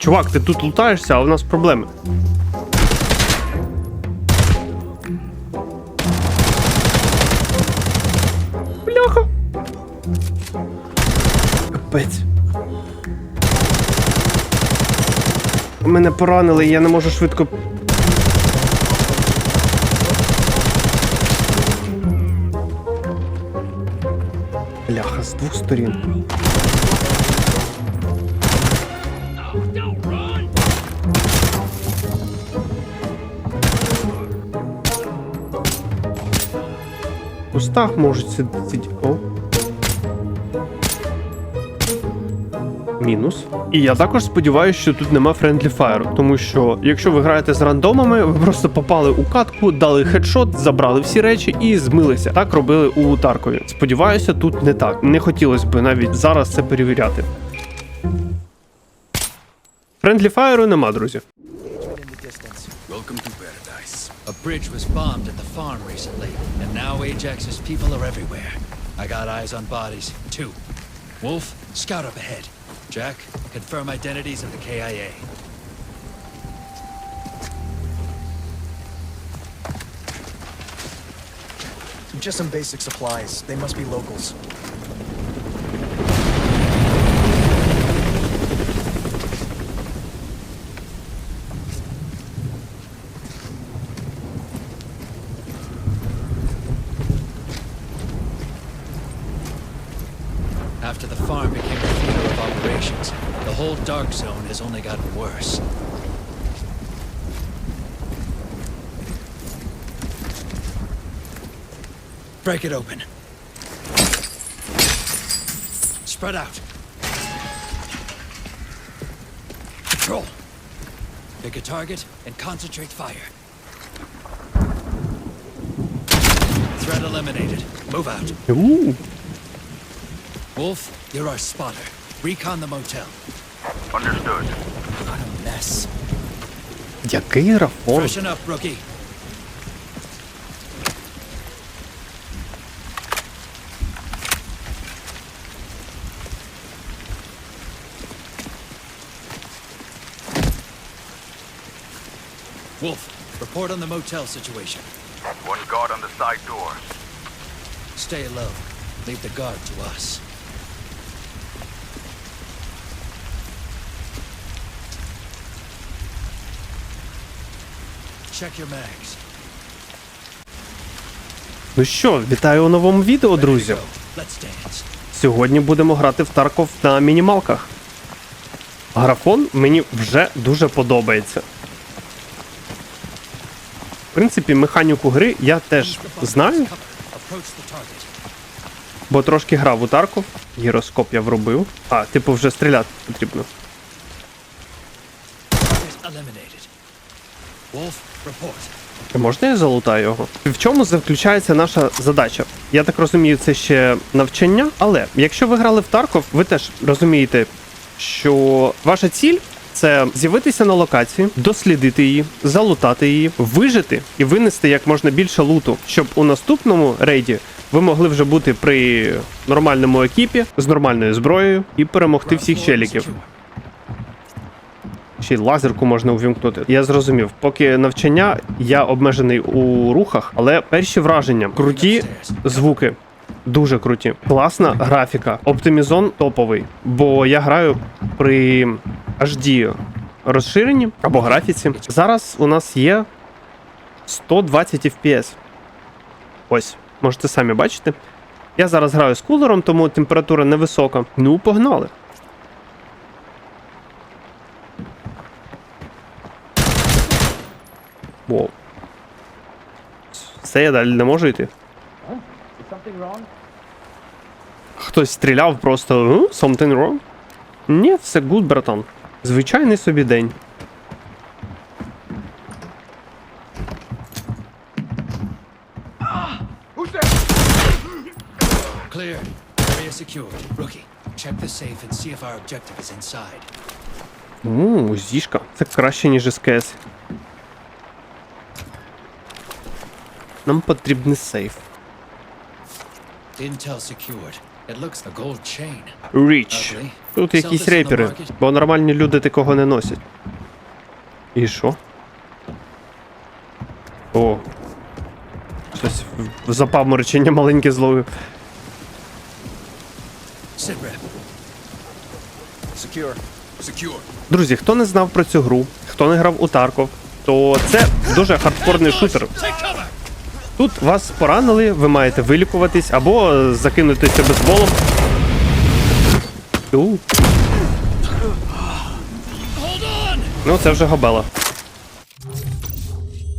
Чувак, ти тут лутаєшся, а у нас проблеми. Бляха. Капець. Мене поранили, я не можу швидко. Бляха, з двох сторін. Кустах можуть сидіти. О. Мінус. І я також сподіваюся, що тут нема френдлі фаєру, тому що якщо ви граєте з рандомами, ви просто попали у катку, дали хедшот, забрали всі речі і змилися. Так робили у Таркові. Сподіваюся, тут не так. Не хотілося б навіть зараз це перевіряти. Френдлі фаєру нема, друзі. A bridge was bombed at the farm recently, and now Ajax's people are everywhere. I got eyes on bodies, too. Wolf, scout up ahead. Jack, confirm identities of the KIA. Just some basic supplies. They must be locals. After the farm became a theater of operations, the whole dark zone has only gotten worse. Break it open. Spread out. Control. Pick a target and concentrate fire. Threat eliminated. Move out. У, Wolf, you're our spotter. Recon the motel. Understood. What a mess. який рафон. Freshen up, rookie. Wolf, report on the motel situation. One guard on the side door. Stay low. Leave the guard to us. Ну що, вітаю у новому відео, друзі. Сьогодні будемо грати в Тарков на мінімалках. Графон мені вже дуже подобається. В принципі, механіку гри я теж знаю, бо трошки грав у Тарков. Гіроскоп я вробив. А, типу, вже стріляти потрібно. Можна я залутаю його? В чому заключається наша задача? Я так розумію, це ще навчання. Але якщо ви грали в Тарков, ви теж розумієте, що ваша ціль це з'явитися на локації, дослідити її, залутати її, вижити і винести як можна більше луту, щоб у наступному рейді ви могли вже бути при нормальному екіпі з нормальною зброєю і перемогти всіх челіків. Ще й лазерку можна увімкнути. Я зрозумів, поки навчання я обмежений у рухах, але перші враження круті звуки. Дуже круті. Класна графіка. Оптимізон топовий. Бо я граю при HD розширенні або графіці. Зараз у нас є 120 FPS. Ось, можете самі бачити. Я зараз граю з кулером, тому температура невисока. Ну, погнали. Воу. Все, я далі не можу йти. Хтось стріляв просто something wrong? Ні, все good, братан. Звичайний собі день. Clear. Area secured. Rookie, check the safe and see if our objective is inside. Ууу, зішка. Це краще, ніж СКС. Нам потрібний сейф. Річ. Тут якісь рейпери, бо нормальні люди такого не носять. І що? О. Щось в- запаморочення маленьке зловив. Друзі, хто не знав про цю гру, хто не грав у Тарков, то це дуже хардкорний шутер. Тут вас поранили, ви маєте вилікуватись або закинутися безболом. У, ну це вже габела.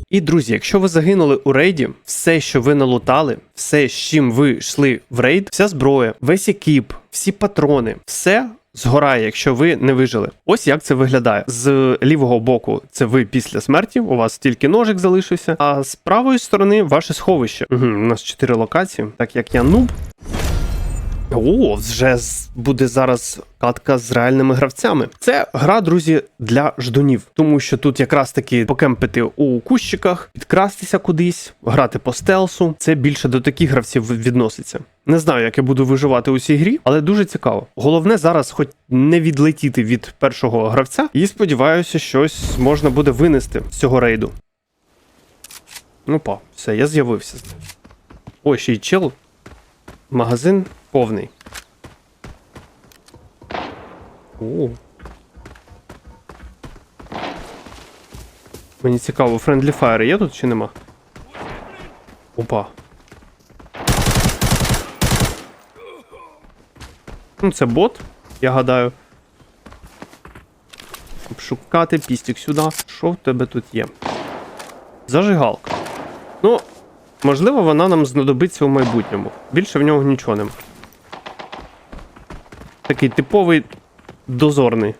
І друзі, якщо ви загинули у рейді, все, що ви налутали, все, з чим ви йшли в рейд, вся зброя, весь екіп, всі патрони, все згорає, якщо ви не вижили. Ось як це виглядає. З лівого боку це ви після смерті, у вас тільки ножик залишився, а з правої сторони ваше сховище. Угу, у нас чотири локації, так як я нуб. О, вже буде зараз катка з реальними гравцями. Це гра, друзі, для ждунів, тому що тут якраз таки покемпити у кущиках, підкрастися кудись, грати по стелсу. Це більше до таких гравців відноситься. Не знаю, як я буду виживати у цій грі, але дуже цікаво. Головне зараз, хоч не відлетіти від першого гравця, і сподіваюся, щось можна буде винести з цього рейду. Ну па, все, я з'явився. Ой, ще й чел Магазин повний. О. Мені цікаво, Friendly Fire є тут чи нема? Опа. Ну, це бот, я гадаю. Шукати пістік сюди. Що в тебе тут є? Зажигалка. Ну, Можливо, вона нам знадобиться у майбутньому. Більше в нього нічого нема. Такий типовий дозорний.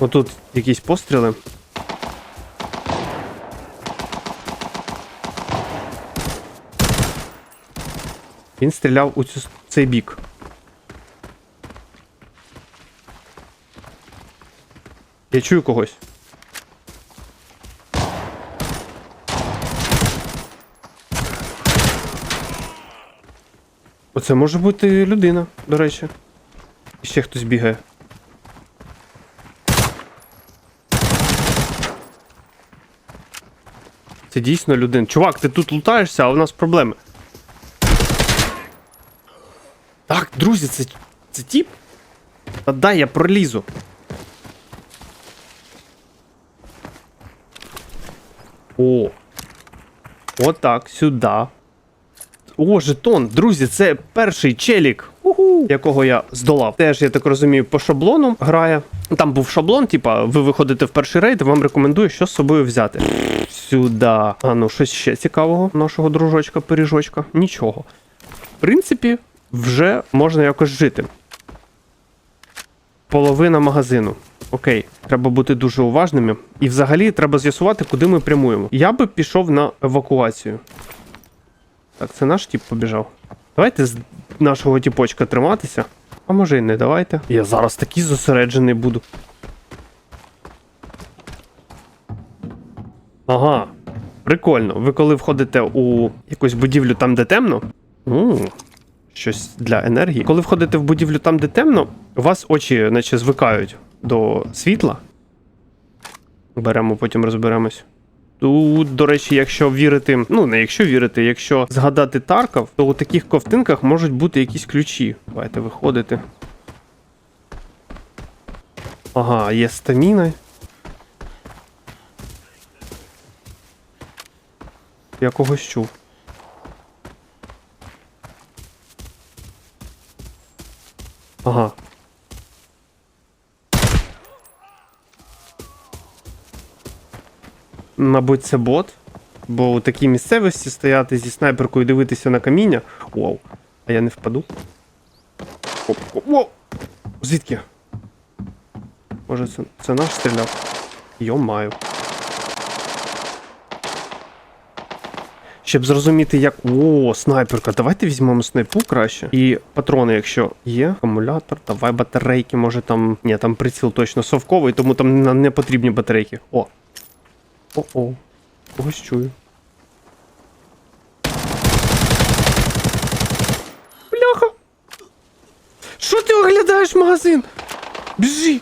Отут якісь постріли. Він стріляв у цю, цей бік. Я чую когось. Оце може бути людина, до речі. І ще хтось бігає. Це дійсно людина. Чувак, ти тут лутаєшся, а у нас проблеми. Так, друзі, це. Це тіп? Та дай я пролізу. О. Отак, сюди. О, жетон. Друзі, це перший челік, уху, якого я здолав. Теж, я так розумію, по шаблону грає. Там був шаблон, типа, ви виходите в перший рейд, вам рекомендую, що з собою взяти. Сюди. А ну, щось ще цікавого нашого дружочка, пиріжочка. Нічого. В принципі, вже можна якось жити. Половина магазину. Окей, треба бути дуже уважними. І взагалі треба з'ясувати, куди ми прямуємо. Я би пішов на евакуацію. Так, це наш тип побіжав. Давайте з нашого тіпочка триматися. А може і не давайте. Я зараз такий зосереджений буду. Ага. Прикольно. Ви коли входите у якусь будівлю там, де темно. У, щось для енергії. Коли входите в будівлю там, де темно, у вас очі, наче звикають до світла. Беремо, потім розберемось. Тут, до речі, якщо вірити, ну не якщо вірити, якщо згадати Тарков, то у таких ковтинках можуть бути якісь ключі. Давайте виходити. Ага, є стаміна. Я когось чув. Ага. Мабуть, це бот. Бо у такій місцевості стояти зі снайперкою і дивитися на каміння. Вау. А я не впаду. Оп, оп, оп. Звідки? Може, це, це наш стріляв? Йо маю. Щоб зрозуміти, як. О, снайперка. Давайте візьмемо снайпу краще. І патрони, якщо є. Акумулятор, давай батарейки, може там. Ні, там приціл точно совковий, тому там не потрібні батарейки. О. О-о. Когось чую. Бляха. Що ти оглядаєш магазин? Біжи!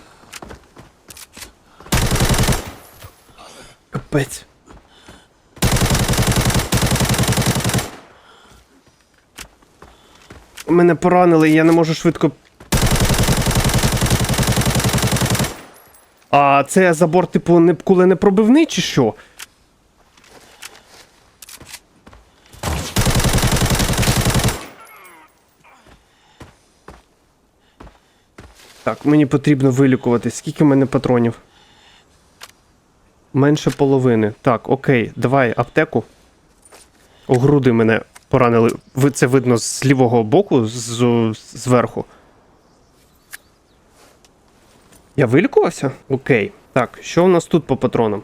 Капець. Мене поранили, я не можу швидко. А це забор, типу, не куленепробивний чи що? Так, мені потрібно вилікувати. Скільки в мене патронів? Менше половини. Так, окей, давай аптеку. У груди мене поранили. Це видно з лівого боку, з, зверху. Я вилікувався? Окей. Так, що у нас тут по патронам?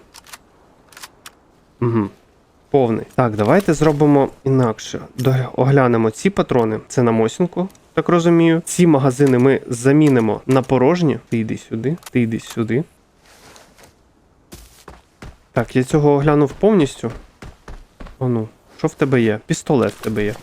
Угу. Повний. Так, давайте зробимо інакше. Оглянемо ці патрони. Це на Мосінку, так розумію. Ці магазини ми замінимо на порожні. Ти йди сюди, ти йди сюди. Так, я цього оглянув повністю. О ну, що в тебе є? Пістолет в тебе є.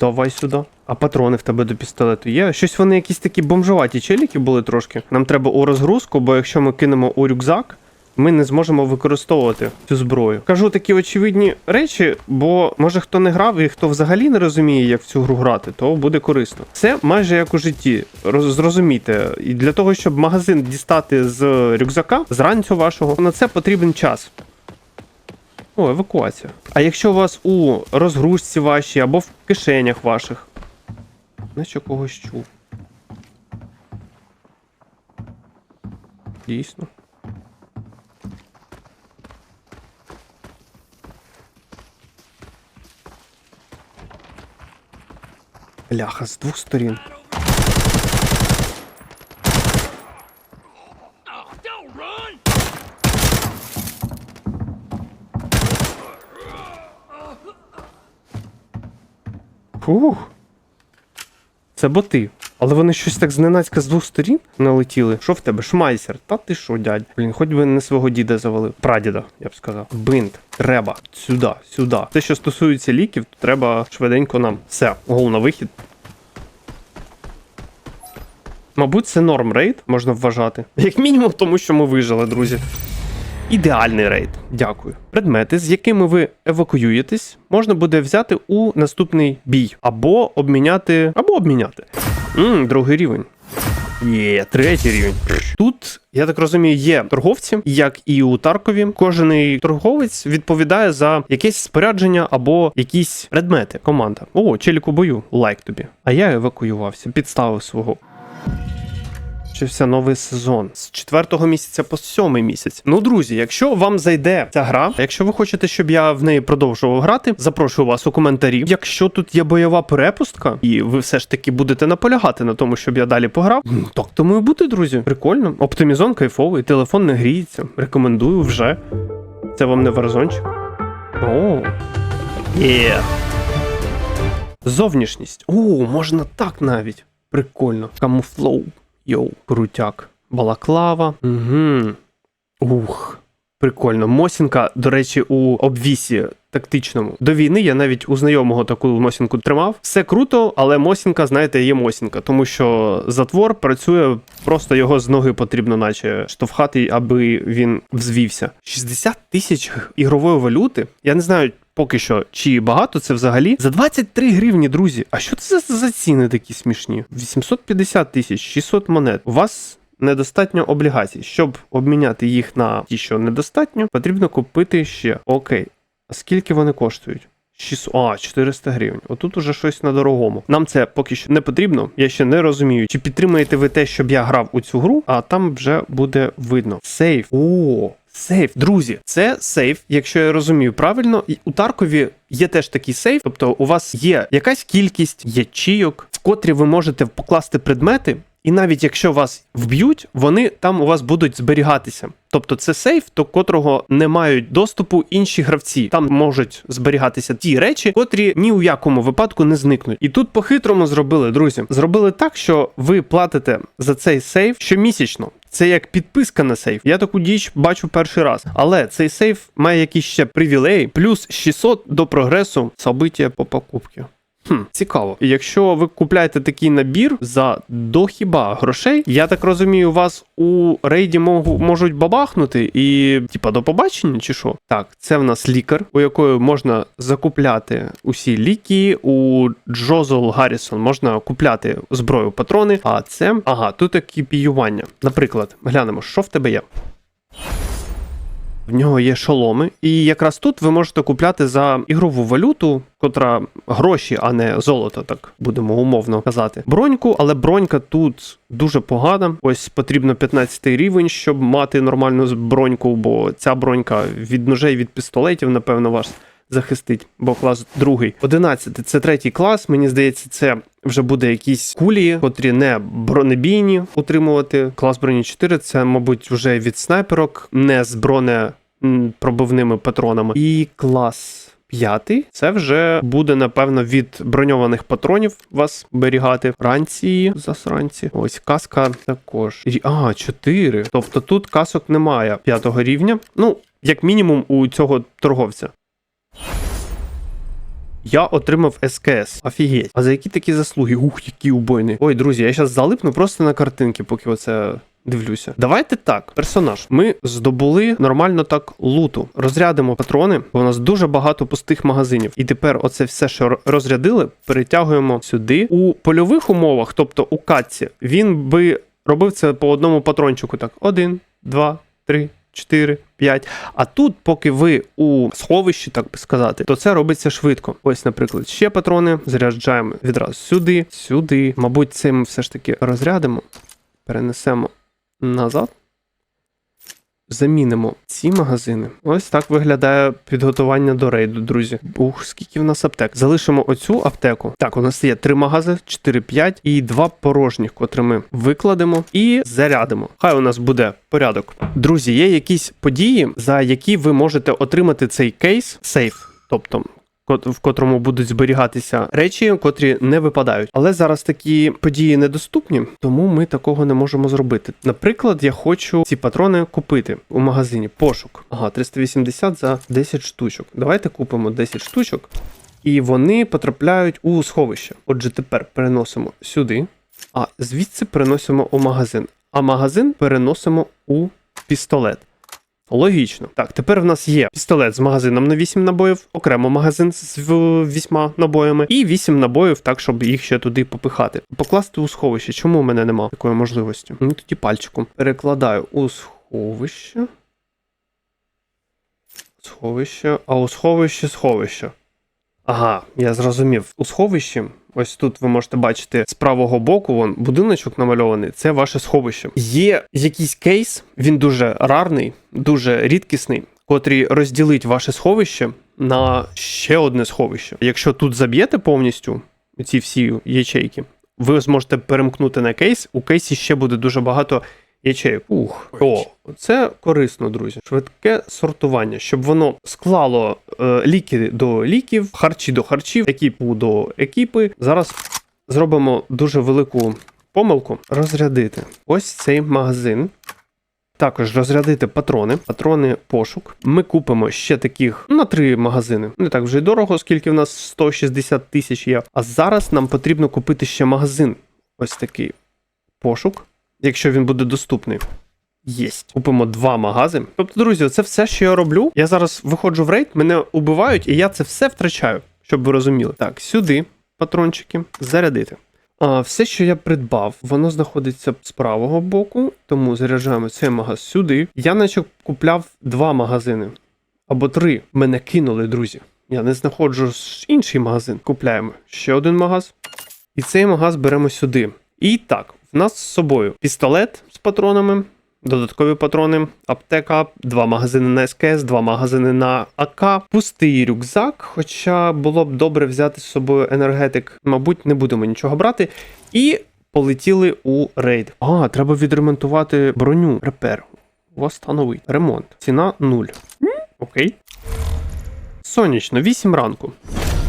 Давай сюди. А патрони в тебе до пістолету є? Щось вони якісь такі бомжоваті челіки були трошки. Нам треба у розгрузку, бо якщо ми кинемо у рюкзак, ми не зможемо використовувати цю зброю. Кажу такі очевидні речі, бо може хто не грав і хто взагалі не розуміє, як в цю гру грати, то буде корисно. Це майже як у житті. Роз- Зрозумійте, і для того, щоб магазин дістати з рюкзака, з ранцю вашого, на це потрібен час. О, евакуація. А якщо у вас у розгрузці вашій або в кишенях ваших, наче когось чув. Дійсно. Ляха, з двох сторін. Фух. Це боти. Але вони щось так зненацька з двох сторін налетіли. Що в тебе? Шмайсер? Та ти що, дядь? Блін, хоч би не свого діда завалив. Прадіда, я б сказав. Бинт. Треба. Сюди, сюди. Те, що стосується ліків, то треба швиденько нам. Все, гол на вихід. Мабуть, це норм рейд, можна вважати. Як мінімум, тому що ми вижили, друзі. Ідеальний рейд. Дякую. Предмети, з якими ви евакуюєтесь, можна буде взяти у наступний бій. Або обміняти. Або обміняти. Мм, другий рівень. Є, третій рівень. Тут, я так розумію, є торговці, як і у Таркові. Кожен торговець відповідає за якесь спорядження або якісь предмети. Команда. О, челік у бою, лайк тобі. А я евакуювався, підставив свого. Почався новий сезон з четвертого місяця по сьомий місяць. Ну, друзі, якщо вам зайде ця гра, якщо ви хочете, щоб я в неї продовжував грати, запрошую вас у коментарі. Якщо тут є бойова перепустка, і ви все ж таки будете наполягати на тому, щоб я далі пограв, так тому і буде, друзі. Прикольно. Оптимізон кайфовий, телефон не гріється. Рекомендую вже. Це вам не варзончик. О. Є. Зовнішність. О, можна так навіть. Прикольно. Камуфлоу. Йоу, крутяк. Балаклава. Угу. Ух. Прикольно. Мосінка, до речі, у обвісі тактичному. До війни я навіть у знайомого таку мосінку тримав. Все круто, але мосінка, знаєте, є мосінка, тому що затвор працює, просто його з ноги потрібно, наче штовхати, аби він взвівся. 60 тисяч ігрової валюти. Я не знаю. Поки що, чи багато це взагалі? За 23 гривні, друзі. А що це за, ціни такі смішні? 850 тисяч, 600 монет. У вас недостатньо облігацій. Щоб обміняти їх на ті, що недостатньо, потрібно купити ще. Окей. А скільки вони коштують? 600, а, 400 гривень. Отут уже щось на дорогому. Нам це поки що не потрібно. Я ще не розумію, чи підтримуєте ви те, щоб я грав у цю гру, а там вже буде видно. Сейф. О, Сейф, друзі, це сейф, якщо я розумію правильно, і у Таркові є теж такий сейф, тобто у вас є якась кількість ячійок, в котрі ви можете покласти предмети, і навіть якщо вас вб'ють, вони там у вас будуть зберігатися. Тобто це сейф, до котрого не мають доступу інші гравці. Там можуть зберігатися ті речі, котрі ні у якому випадку не зникнуть. І тут по-хитрому зробили, друзі. Зробили так, що ви платите за цей сейф щомісячно. Це як підписка на сейф. Я таку діч бачу перший раз. Але цей сейф має якісь ще привілеї, плюс 600 до прогресу собиття по покупці. Хм, цікаво. Якщо ви купляєте такий набір за дохіба грошей, я так розумію, вас у рейді можу, можуть бабахнути і, типа, до побачення, чи що? Так, це в нас лікар, у якої можна закупляти усі ліки. У Джозел Гаррісон можна купляти зброю, патрони. А це, ага, тут екіпіювання. Наприклад, глянемо, що в тебе є. В нього є шоломи, і якраз тут ви можете купляти за ігрову валюту, котра гроші, а не золото, так будемо умовно казати. Броньку, але бронька тут дуже погана. Ось потрібно 15 рівень, щоб мати нормальну броньку, бо ця бронька від ножей, від пістолетів, напевно, вас захистить, бо клас другий. 11 це третій клас. Мені здається, це вже буде якісь кулі, котрі не бронебійні утримувати. Клас броні 4 це, мабуть, вже від снайперок, не з броне м, пробивними патронами. І клас. П'ятий це вже буде напевно від броньованих патронів вас берігати. Ранці, засранці. Ось каска також. А, 4. Тобто тут касок немає п'ятого рівня. Ну, як мінімум, у цього торговця. Я отримав СКС. Офігеть. А за які такі заслуги? Ух, які убойні. Ой, друзі, я зараз залипну просто на картинки, поки оце. Дивлюся. Давайте так, персонаж. Ми здобули нормально так луту. Розрядимо патрони, бо у нас дуже багато пустих магазинів. І тепер оце все, що розрядили, перетягуємо сюди. У польових умовах, тобто у катці, він би робив це по одному патрончику. Так: один, два, три, чотири, п'ять. А тут, поки ви у сховищі, так би сказати, то це робиться швидко. Ось, наприклад, ще патрони заряджаємо відразу сюди, сюди. Мабуть, це ми все ж таки розрядимо, перенесемо назад. Замінимо ці магазини. Ось так виглядає підготування до рейду, друзі. Ух, скільки в нас аптек. Залишимо оцю аптеку. Так, у нас є три магази, 4-5 і два порожніх, котрі ми викладемо і зарядимо. Хай у нас буде порядок. Друзі, є якісь події, за які ви можете отримати цей кейс сейф. Тобто в котрому будуть зберігатися речі, котрі не випадають. Але зараз такі події недоступні, тому ми такого не можемо зробити. Наприклад, я хочу ці патрони купити у магазині. Пошук. Ага, 380 за 10 штучок. Давайте купимо 10 штучок. І вони потрапляють у сховище. Отже, тепер переносимо сюди, а звідси переносимо у магазин. А магазин переносимо у пістолет. Логічно. Так, тепер в нас є пістолет з магазином на 8 набоїв, окремо магазин з 8 набоями, і 8 набоїв, так, щоб їх ще туди попихати. Покласти у сховище. Чому у мене нема такої можливості? Ну тоді пальчиком. Перекладаю у сховище. Сховище, а у сховище сховище. Ага, я зрозумів. У сховищі, ось тут ви можете бачити з правого боку, вон будиночок намальований. Це ваше сховище. Є якийсь кейс, він дуже рарний, дуже рідкісний, котрий розділить ваше сховище на ще одне сховище. Якщо тут заб'єте повністю ці всі ячейки, ви зможете перемкнути на кейс. У кейсі ще буде дуже багато ячейок. Ух, о, це корисно, друзі. Швидке сортування, щоб воно склало е, ліки до ліків, харчі до харчів, екіпу до екіпи. Зараз зробимо дуже велику помилку. Розрядити ось цей магазин. Також розрядити патрони, патрони пошук. Ми купимо ще таких на три магазини. Не так вже й дорого, оскільки в нас 160 тисяч є. А зараз нам потрібно купити ще магазин. Ось такий пошук, якщо він буде доступний. Єсть. Купимо два магази. Тобто, друзі, це все, що я роблю. Я зараз виходжу в рейд, мене убивають, і я це все втрачаю, щоб ви розуміли. Так, сюди патрончики, зарядити. А, все, що я придбав, воно знаходиться з правого боку, тому заряджаємо цей магаз сюди. Я наче купляв два магазини або три. Мене кинули, друзі. Я не знаходжу інший магазин. Купляємо ще один магаз. І цей магаз беремо сюди. І так, нас з собою пістолет з патронами, додаткові патрони, аптека, два магазини на СКС, два магазини на АК, пустий рюкзак. Хоча було б добре взяти з собою енергетик, мабуть, не будемо нічого брати. І полетіли у рейд. А, треба відремонтувати броню. Репер. Восстановить. Ремонт. Ціна 0. Окей. Сонячно, 8 ранку.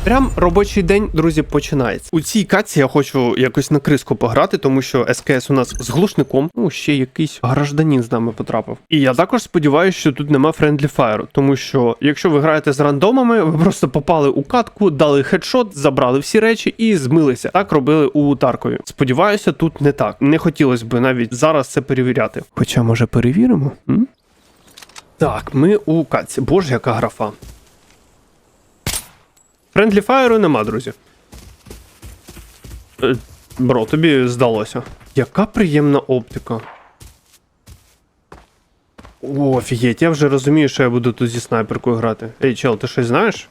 Прям робочий день, друзі, починається. У цій каці я хочу якось на криску пограти, тому що СКС у нас з глушником. Ну, ще якийсь гражданин з нами потрапив. І я також сподіваюся, що тут нема френдлі фаєру, тому що якщо ви граєте з рандомами, ви просто попали у катку, дали хедшот, забрали всі речі і змилися. Так робили у Таркові. Сподіваюся, тут не так. Не хотілося б навіть зараз це перевіряти. Хоча, може, перевіримо? М? Так, ми у катці. Боже, яка графа. Френдлі фаєру нема, друзі. Е, Бро, тобі здалося. Яка приємна оптика. О, офігеть, я вже розумію, що я буду тут зі снайперкою грати. Ей, чел, ти щось знаєш?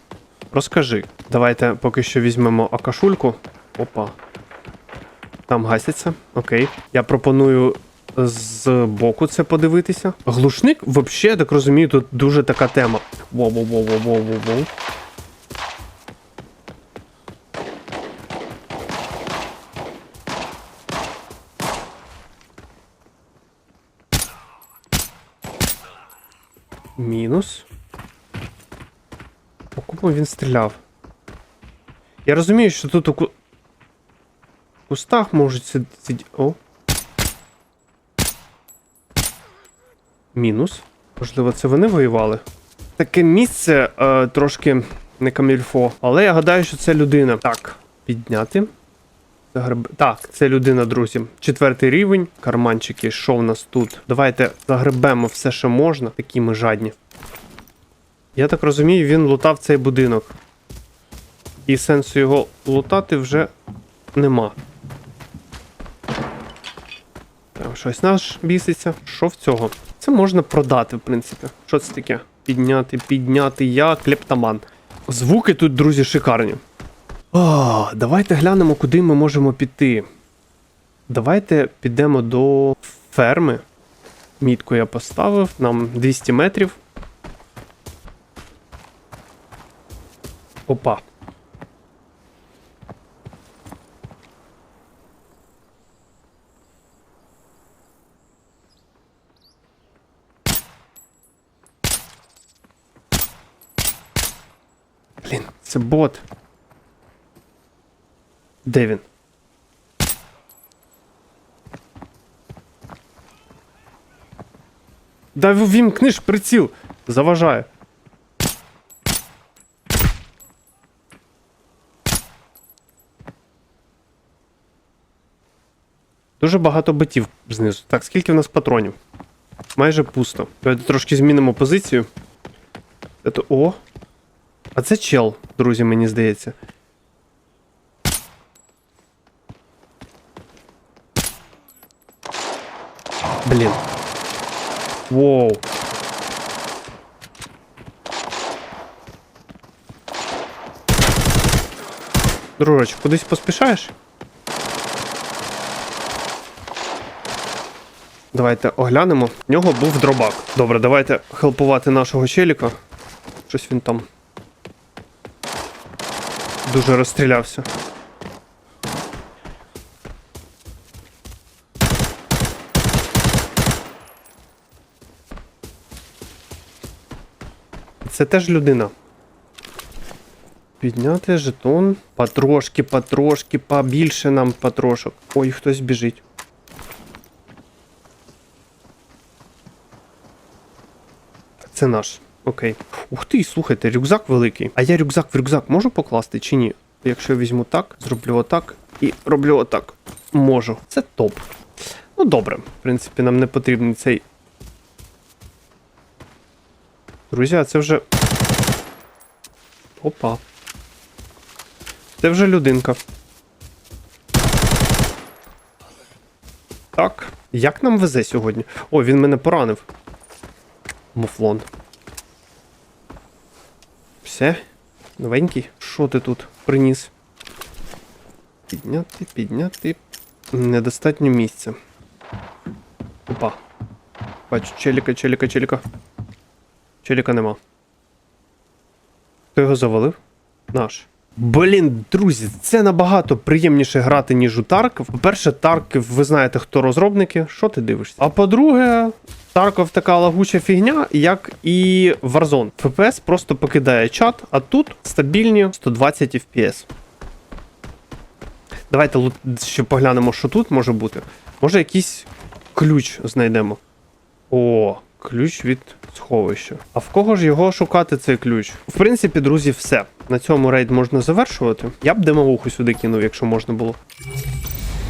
Розкажи. Давайте поки що візьмемо акашульку. Опа. Там гасяться. Окей. Я пропоную з боку це подивитися. Глушник, взагалі, я так розумію, тут дуже така тема. Воу-воу-воу-воу-воу-воу. Мінус. По він стріляв? Я розумію, що тут у ку... кустах можуть сидіти. О. Мінус. Можливо, це вони воювали. Таке місце е, трошки не камільфо. Але я гадаю, що це людина. Так, підняти. Загреб... Так, це людина, друзі. Четвертий рівень. Карманчики, що в нас тут? Давайте загребемо все, що можна. Такі ми жадні. Я так розумію, він лутав цей будинок. І сенсу його лутати вже нема. Там щось наш біситься. Що в цього? Це можна продати, в принципі. Що це таке? Підняти, підняти я, клептоман. Звуки тут, друзі, шикарні. О, давайте глянемо, куди ми можемо піти. Давайте підемо до ферми. Мітку я поставив, нам 200 метрів. Опа. Блін, це бот. Де він? Да вімкни ж приціл. Заважає. Дуже багато битів знизу. Так, скільки в нас патронів? Майже пусто. Давайте трошки змінимо позицію. Це... О! А це чел, друзі, мені здається. Блін. Воу. Дружочок, кудись поспішаєш? Давайте оглянемо. В нього був дробак. Добре, давайте хелпувати нашого челіка. Щось він там. Дуже розстрілявся. Це теж людина. Підняти жетон. Потрошки, потрошки, побільше нам потрошок. Ой, хтось біжить. Це наш. Окей. Ух ти, слухайте, рюкзак великий. А я рюкзак в рюкзак можу покласти чи ні? Якщо я візьму так, зроблю отак і роблю отак. Можу. Це топ. Ну добре, в принципі, нам не потрібен цей. Друзі, а це вже. Опа. Це вже людинка. Так. Як нам везе сьогодні? О, він мене поранив. Муфлон. Все. Новенький. Що ти тут приніс? Підняти, підняти. Недостатньо місця. Опа. Бачу, челіка, челіка, челіка. Челіка нема. Хто його завалив? Наш. Блін, друзі, це набагато приємніше грати, ніж у Тарков. По-перше, Тарків, ви знаєте, хто розробники. Що ти дивишся? А по-друге, Тарков така лагуча фігня, як і Warzone. FPS просто покидає чат, а тут стабільні 120 FPS. Давайте ще поглянемо, що тут може бути. Може, якийсь ключ знайдемо. О, ключ від сховища. А в кого ж його шукати цей ключ? В принципі, друзі, все. На цьому рейд можна завершувати. Я б демовуху сюди кинув, якщо можна було.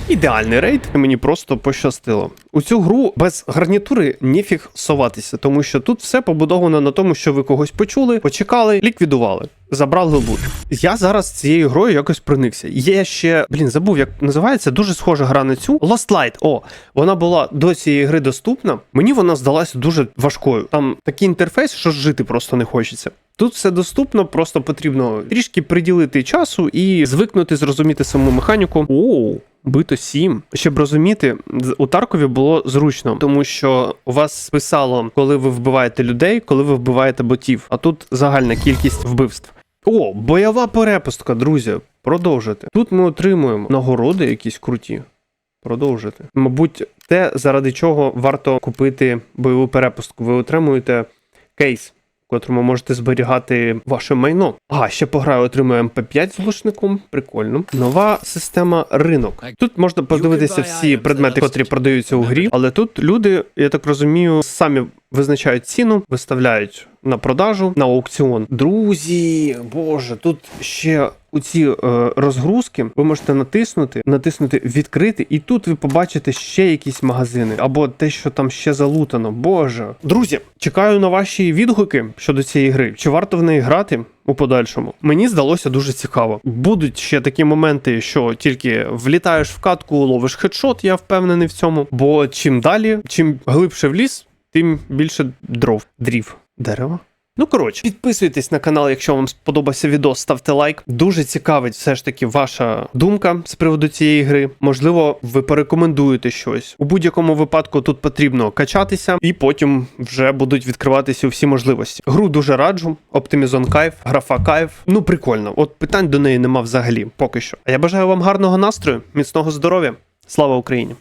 Ідеальний рейд, мені просто пощастило. У цю гру без гарнітури ніфіг соватися, тому що тут все побудовано на тому, що ви когось почули, почекали, ліквідували, забрали лут. Я зараз цією грою якось проникся. Є ще, блін, забув, як називається, дуже схожа гра на цю. Lost Light. О, вона була до цієї гри доступна. Мені вона здалася дуже важкою. Там такий інтерфейс, що жити просто не хочеться. Тут все доступно, просто потрібно трішки приділити часу і звикнути зрозуміти саму механіку. Оу, бито 7. Щоб розуміти, у Таркові було зручно, тому що у вас писало, коли ви вбиваєте людей, коли ви вбиваєте ботів. А тут загальна кількість вбивств. О, бойова перепустка, друзі. Продовжити. Тут ми отримуємо нагороди якісь круті. Продовжити. Мабуть, те, заради чого варто купити бойову перепустку. Ви отримуєте кейс, в котрому можете зберігати ваше майно. А, ще пограю, отримує МП5 з глушником. Прикольно. Нова система ринок. Тут можна подивитися всі предмети, котрі продаються у грі, але тут люди, я так розумію, самі визначають ціну, виставляють на продажу на аукціон. Друзі, боже, тут ще у ці е, розгрузки ви можете натиснути, натиснути відкрити, і тут ви побачите ще якісь магазини або те, що там ще залутано. Боже, друзі, чекаю на ваші відгуки щодо цієї гри. Чи варто в неї грати? У подальшому мені здалося дуже цікаво. Будуть ще такі моменти, що тільки влітаєш в катку, ловиш хедшот, я впевнений в цьому. Бо чим далі, чим глибше в ліс, тим більше дров. Дрів. Дерева. Ну коротше, підписуйтесь на канал, якщо вам сподобався відео, ставте лайк. Дуже цікавить все ж таки ваша думка з приводу цієї гри. Можливо, ви порекомендуєте щось. У будь-якому випадку тут потрібно качатися, і потім вже будуть відкриватися всі можливості. Гру дуже раджу. Оптимізон кайф, графа кайф. Ну прикольно. От питань до неї нема взагалі, поки що. А я бажаю вам гарного настрою, міцного здоров'я. Слава Україні!